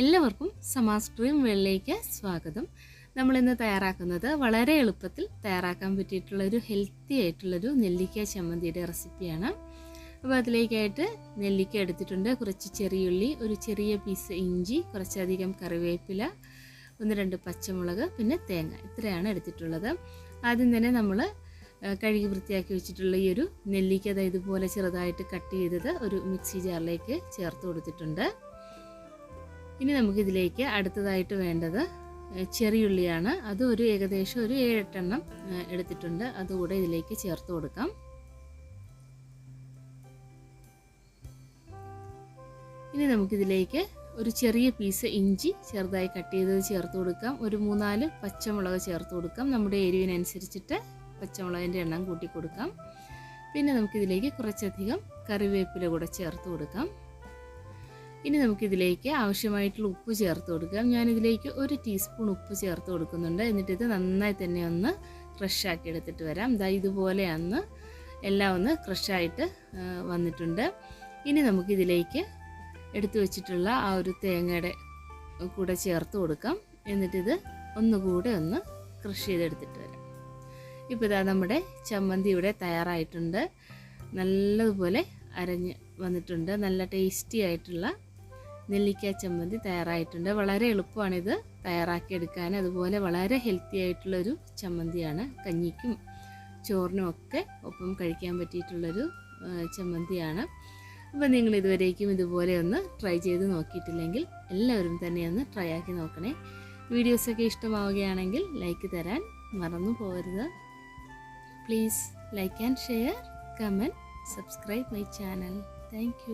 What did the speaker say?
എല്ലാവർക്കും സമാസ് ഡ്രീം വെള്ളിലേക്ക് സ്വാഗതം. നമ്മളിന്ന് തയ്യാറാക്കുന്നത് വളരെ എളുപ്പത്തിൽ തയ്യാറാക്കാൻ പറ്റിയിട്ടുള്ളൊരു ഹെൽത്തി ആയിട്ടുള്ളൊരു നെല്ലിക്ക ചമ്മന്തിയുടെ റെസിപ്പിയാണ് അപ്പോൾ അതിലേക്കായിട്ട് നെല്ലിക്ക എടുത്തിട്ടുണ്ട്. കുറച്ച് ചെറിയുള്ളി ഒരു ചെറിയ പീസ് ഇഞ്ചി കുറച്ചധികം കറിവേപ്പില ഒന്ന് രണ്ട് പച്ചമുളക് പിന്നെ തേങ്ങ. ഇത്രയാണ് എടുത്തിട്ടുള്ളത്. ആദ്യം തന്നെ നമ്മൾ കഴുകി വൃത്തിയാക്കി വെച്ചിട്ടുള്ള ഈ ഒരു നെല്ലിക്ക ഇതുപോലെ ചെറുതായിട്ട് കട്ട് ചെയ്തത് ഒരു മിക്സി ജാറിലേക്ക് ചേർത്ത് കൊടുത്തിട്ടുണ്ട്. ഇനി നമുക്കിതിലേക്ക് അടുത്തതായിട്ട് വേണ്ടത് ചെറിയുള്ളിയാണ്. അത് ഒരു ഏകദേശം ഒരു ഏഴെട്ടെണ്ണം എടുത്തിട്ടുണ്ട്. അതുകൂടെ ഇതിലേക്ക് ചേർത്ത് കൊടുക്കാം. ഇനി നമുക്കിതിലേക്ക് ഒരു ചെറിയ പീസ് ഇഞ്ചി ചെറുതായി കട്ട് ചെയ്തത് ചേർത്ത് കൊടുക്കാം. ഒരു മൂന്നാൽ പച്ചമുളക് ചേർത്ത് കൊടുക്കാം. നമ്മുടെ എരിവിനനുസരിച്ചിട്ട് പച്ചമുളകിന്റെ എണ്ണം കൂട്ടി കൊടുക്കാം. പിന്നെ നമുക്കിതിലേക്ക് കുറച്ചധികം കറിവേപ്പില കൂടെ ചേർത്ത് കൊടുക്കാം. ഇനി നമുക്കിതിലേക്ക് ആവശ്യമായിട്ടുള്ള ഉപ്പ് ചേർത്ത് കൊടുക്കാം. ഞാനിതിലേക്ക് ഒരു ടീസ്പൂൺ ഉപ്പ് ചേർത്ത് കൊടുക്കുന്നുണ്ട്. എന്നിട്ട് ഇത് നന്നായി തന്നെ ഒന്ന് ക്രഷാക്കി എടുത്തിട്ട് വരാം. ദാ ഇതുപോലെ അന്ന് എല്ലാം ഒന്ന് ക്രഷായിട്ട് വന്നിട്ടുണ്ട്. ഇനി നമുക്കിതിലേക്ക് എടുത്തു വെച്ചിട്ടുള്ള ആ ഒരു തേങ്ങയുടെ കൂടെ ചേർത്ത് കൊടുക്കാം. എന്നിട്ടിത് ഒന്നുകൂടെ ഒന്ന് ക്രഷ് ചെയ്തെടുത്തിട്ട് വരാം. ഇപ്പോൾ ഇതാ നമ്മുടെ ചമ്മന്തി ഇവിടെ തയ്യാറായിട്ടുണ്ട്. നല്ലതുപോലെ അരഞ്ഞ് വന്നിട്ടുണ്ട്. നല്ല ടേസ്റ്റി ആയിട്ടുള്ള നെല്ലിക്ക ചമ്മന്തി തയ്യാറായിട്ടുണ്ട്. വളരെ എളുപ്പമാണിത് തയ്യാറാക്കിയെടുക്കാൻ. അതുപോലെ വളരെ ഹെൽത്തി ആയിട്ടുള്ളൊരു ചമ്മന്തിയാണ്. കഞ്ഞിക്കും ചോറിനും ഒക്കെ ഒപ്പം കഴിക്കാൻ പറ്റിയിട്ടുള്ളൊരു ചമ്മന്തിയാണ്. അപ്പം നിങ്ങൾ ഇതുവരേക്കും ഇതുപോലെ ഒന്ന് ട്രൈ ചെയ്ത് നോക്കിയിട്ടില്ലെങ്കിൽ എല്ലാവരും തന്നെ ഒന്ന് ട്രൈ ആക്കി നോക്കണേ. വീഡിയോസൊക്കെ ഇഷ്ടമാവുകയാണെങ്കിൽ ലൈക്ക് തരാൻ മറന്നു പോകരുത്. Please like and share comment subscribe my channel thank